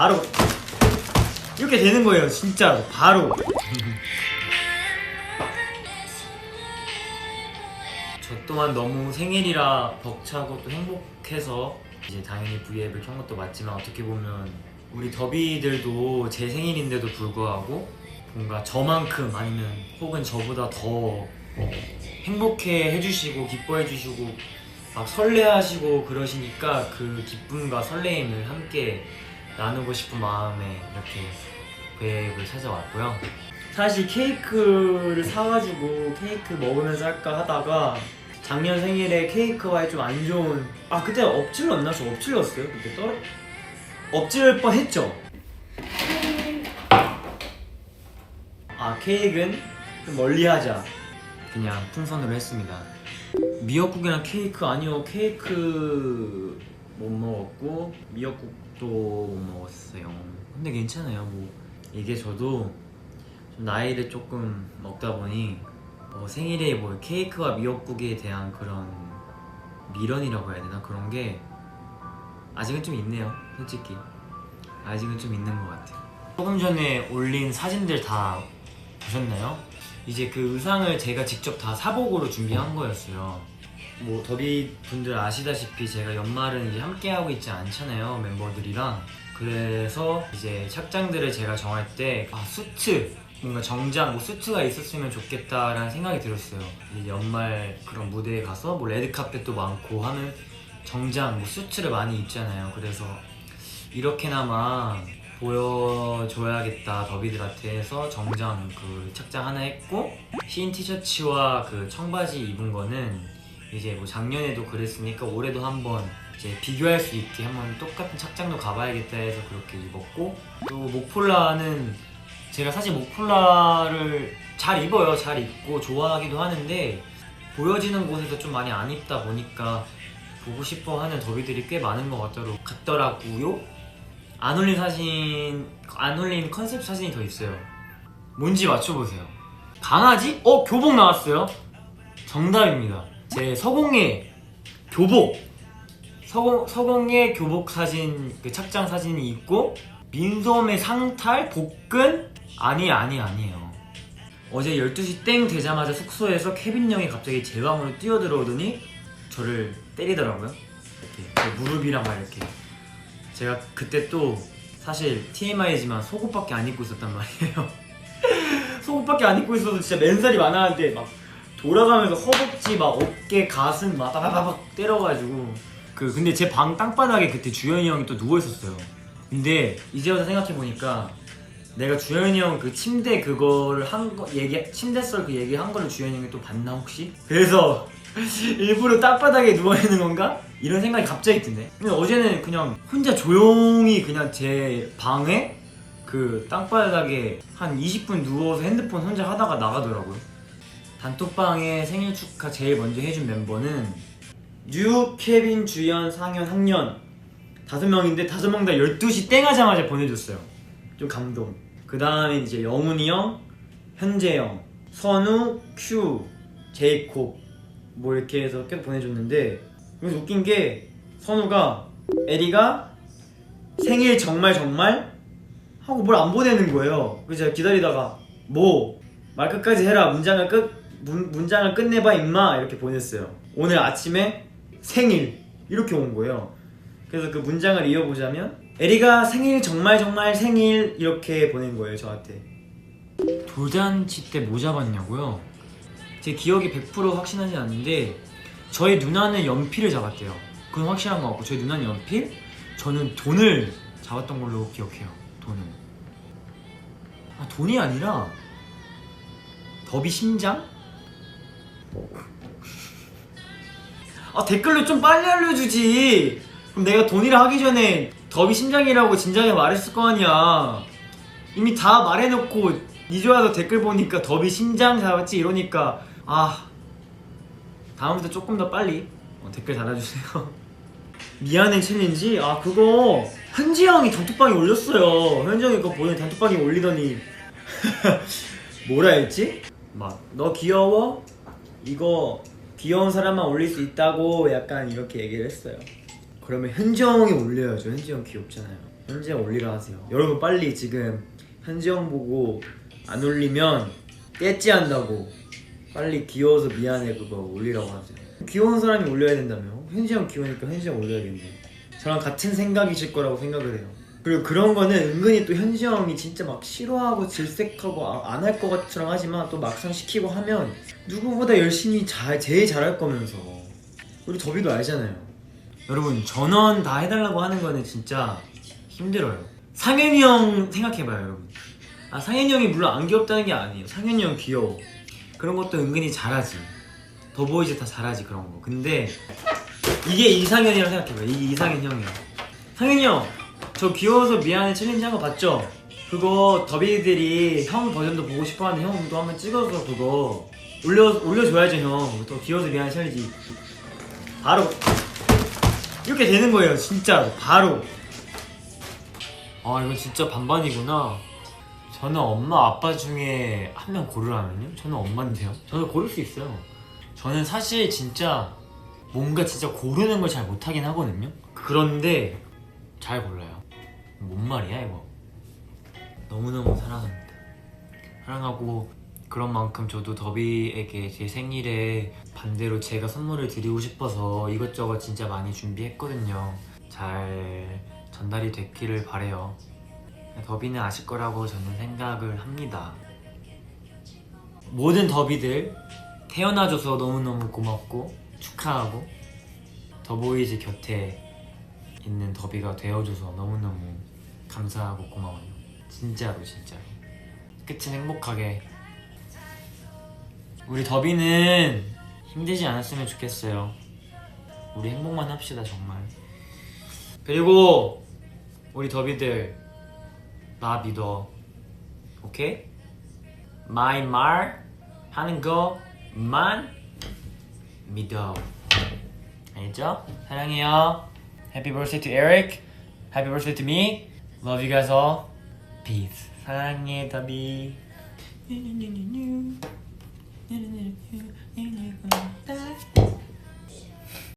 바로. 이렇게 되는 거예요 진짜로. 바로. 저 또한 너무 생일이라 벅차고 또 행복해서 이제 당연히 V앱을 켠 것도 맞지만 어떻게 보면 우리 더비들도 제 생일인데도 불구하고 뭔가 저만큼 아니면 혹은 저보다 더 행복해 해주시고 기뻐해 주시고 막 설레하시고 그러시니까 그 기쁨과 설레임을 함께 나누고 싶은 마음에 이렇게 베이브를 찾아왔고요. 사실 케이크를 사가지고 케이크 먹으면서 할까 하다가 작년 생일에 케이크와의 좀 안 좋은 아 그때 엎질렀나? 저 엎질렀어요? 그때 떨어 엎질 뻔했죠? 아 케이크는 좀 멀리하자 그냥 풍선으로 했습니다. 미역국이랑 케이크 아니요 케이크 못 먹었고 미역국도 못 먹었어요. 근데 괜찮아요. 뭐 이게 저도 좀 나이를 조금 먹다 보니 어, 생일에 뭐 케이크와 미역국에 대한 그런 미련이라고 해야 되나 그런 게 아직은 좀 있네요. 솔직히 아직은 좀 있는 것 같아요. 조금 전에 올린 사진들 다 보셨나요? 이제 그 의상을 제가 직접 다 사복으로 준비한 거였어요. 뭐 더비 분들 아시다시피 제가 연말은 이제 함께 하고 있지 않잖아요 멤버들이랑 그래서 이제 착장들을 제가 정할 때 아, 수트 뭔가 정장 뭐 수트가 있었으면 좋겠다라는 생각이 들었어요. 연말 그런 무대에 가서 뭐 레드 카펫도 많고 하면 정장 뭐 수트를 많이 입잖아요. 그래서 이렇게나마 보여줘야겠다 더비들한테 해서 정장 그 착장 하나 했고 흰 티셔츠와 그 청바지 입은 거는 이제 뭐 작년에도 그랬으니까 올해도 한번 이제 비교할 수 있게 한번 똑같은 착장도 가봐야겠다 해서 그렇게 입었고 또 목폴라는 제가 사실 목폴라를 잘 입어요. 잘 입고 좋아하기도 하는데 보여지는 곳에서 좀 많이 안 입다 보니까 보고 싶어 하는 더비들이 꽤 많은 것 같더라- 같더라고요. 안 올린 사진 안 올린 컨셉 사진이 더 있어요. 뭔지 맞춰보세요. 강아지? 어 교복 나왔어요. 정답입니다 제 서공예 교복 서공, 서공예 교복 사진 그 착장 사진이 있고 민소매 상탈 복근? 아니 아니 아니에요. 어제 12시 땡 되자마자 숙소에서 케빈 형이 갑자기 제 방으로 뛰어들어오더니 저를 때리더라고요. 이렇게 제 무릎이랑 막 이렇게. 제가 그때 또 사실 TMI지만 속옷밖에 안 입고 있었단 말이에요. 속옷밖에 안 입고 있어도 진짜 맨살이 많았는데 막 돌아가면서 허벅지 막 어깨 가슴 막 따바바박 때려가지고 그 근데 제 방 땅바닥에 그때 주현이 형이 또 누워 있었어요. 근데 이제 와서 생각해 보니까 내가 주현이 형 그 침대 그거를 한 거 얘기 침대 썰 그 얘기 한 거를 주현이 형이 또 봤나 혹시? 그래서 일부러 땅바닥에 누워 있는 건가? 이런 생각이 갑자기 드네. 근데 어제는 그냥 혼자 조용히 그냥 제 방에 그 땅바닥에 한 20분 누워서 핸드폰 혼자 하다가 나가더라고요. 단톡방에 생일 축하 제일 먼저 해준 멤버는 뉴, 케빈, 주연, 상현, 학년 다섯 명인데 다섯 명 다 12시 땡 하자마자 보내줬어요. 좀 감동. 그 다음에 이제 영훈이 형, 현재 형, 선우, 큐, 제이콥 뭐 이렇게 해서 계속 보내줬는데 그래서 웃긴 게 선우가 에리가 생일 정말 정말 하고 뭘 안 보내는 거예요. 그래서 제가 기다리다가 뭐 말 끝까지 해라 문장을 끝 문, 문장을 끝내봐 임마 이렇게 보냈어요. 오늘 아침에 생일 이렇게 온 거예요. 그래서 그 문장을 이어보자면 에리가 생일 정말 정말 생일 이렇게 보낸 거예요 저한테. 돌잔치 때 뭐 잡았냐고요? 제 기억이 100% 확신하지 않는데 저희 누나는 연필을 잡았대요. 그건 확실한 것 같고 저희 누나는 연필, 저는 돈을 잡았던 걸로 기억해요. 돈을. 아 돈이 아니라 더비 심장? 아 댓글로 좀 빨리 알려주지. 그럼 내가 돈이라 하기 전에 더비 심장이라고 진작에 말했을 거 아니야. 이미 다 말해놓고 이제 와서 댓글 보니까 더비 심장 잡았지 이러니까 아 다음부터 조금 더 빨리 어, 댓글 달아주세요. 미안해 챌린지? 아 그거 현지 형이 단톡방에 올렸어요. 현지 형이 그거 보는 단톡방에 올리더니 뭐라 했지? 막 너 귀여워? 이거 귀여운 사람만 올릴 수 있다고 약간 이렇게 얘기를 했어요. 그러면 현지 형이 올려야죠. 현지 형 귀엽잖아요. 현지 형 올리라 하세요. 여러분 빨리 지금 현지 형 보고 안 올리면 떼찌 한다고 빨리 귀여워서 미안해 그거 올리라고 하세요. 귀여운 사람이 올려야 된다며. 현지 형 귀여우니까 현지 형 올려야겠네. 저랑 같은 생각이실 거라고 생각을 해요. 그리고 그런 거는 은근히 또 현지 형이 진짜 막 싫어하고 질색하고 안 할것 것처럼 하지만 또 막상 시키고 하면 누구보다 열심히 잘 제일 잘할 거면서 우리 더비도 알잖아요. 여러분 전원 다 해달라고 하는 거는 진짜 힘들어요. 상현이 형 생각해봐요, 여러분. 아 상현이 형이 물론 안 귀엽다는 게 아니에요. 상현이 형 귀여워. 그런 것도 은근히 잘하지. 더보이즈 다 잘하지 그런 거. 근데 이게 이상현이라고 생각해봐요. 이게 이상현 형이에요. 상현이 형, 저 귀여워서 미안해 챌린지 한 거 봤죠? 그거 더비들이 형 버전도 보고 싶어 하는 형도 한번 찍어서 그거 올려 올려줘야죠 형. 또 귀여워서 미안해 챌린지 바로 이렇게 되는 거예요 진짜 바로. 아 이거 진짜 반반이구나. 저는 엄마 아빠 중에 한 명 고르라면요? 저는 엄마인데요. 저는 고를 수 있어요. 저는 사실 진짜 뭔가 진짜 고르는 걸 잘 못하긴 하거든요. 그런데 잘 골라요. 뭔 말이야 이거? 너무너무 사랑합니다. 사랑하고 그런 만큼 저도 더비에게 제 생일에 반대로 제가 선물을 드리고 싶어서 이것저것 진짜 많이 준비했거든요. 잘 전달이 됐기를 바래요. 더비는 아실 거라고 저는 생각을 합니다. 모든 더비들 태어나줘서 너무너무 고맙고 축하하고 더보이즈 곁에 있는 더비가 되어줘서 너무너무 감사하고 고마워요. 진짜로 진짜로. 끝은 행복하게. 우리 더비는 힘들지 않았으면 좋겠어요. 우리 행복만 합시다 정말. 그리고 우리 더비들 나 믿어. 오케이? 마이 말 하는 거만 믿어. 알겠죠? 사랑해요. Happy birthday to Eric. Happy birthday to me. Love you guys all. Peace. 사랑해, 더비.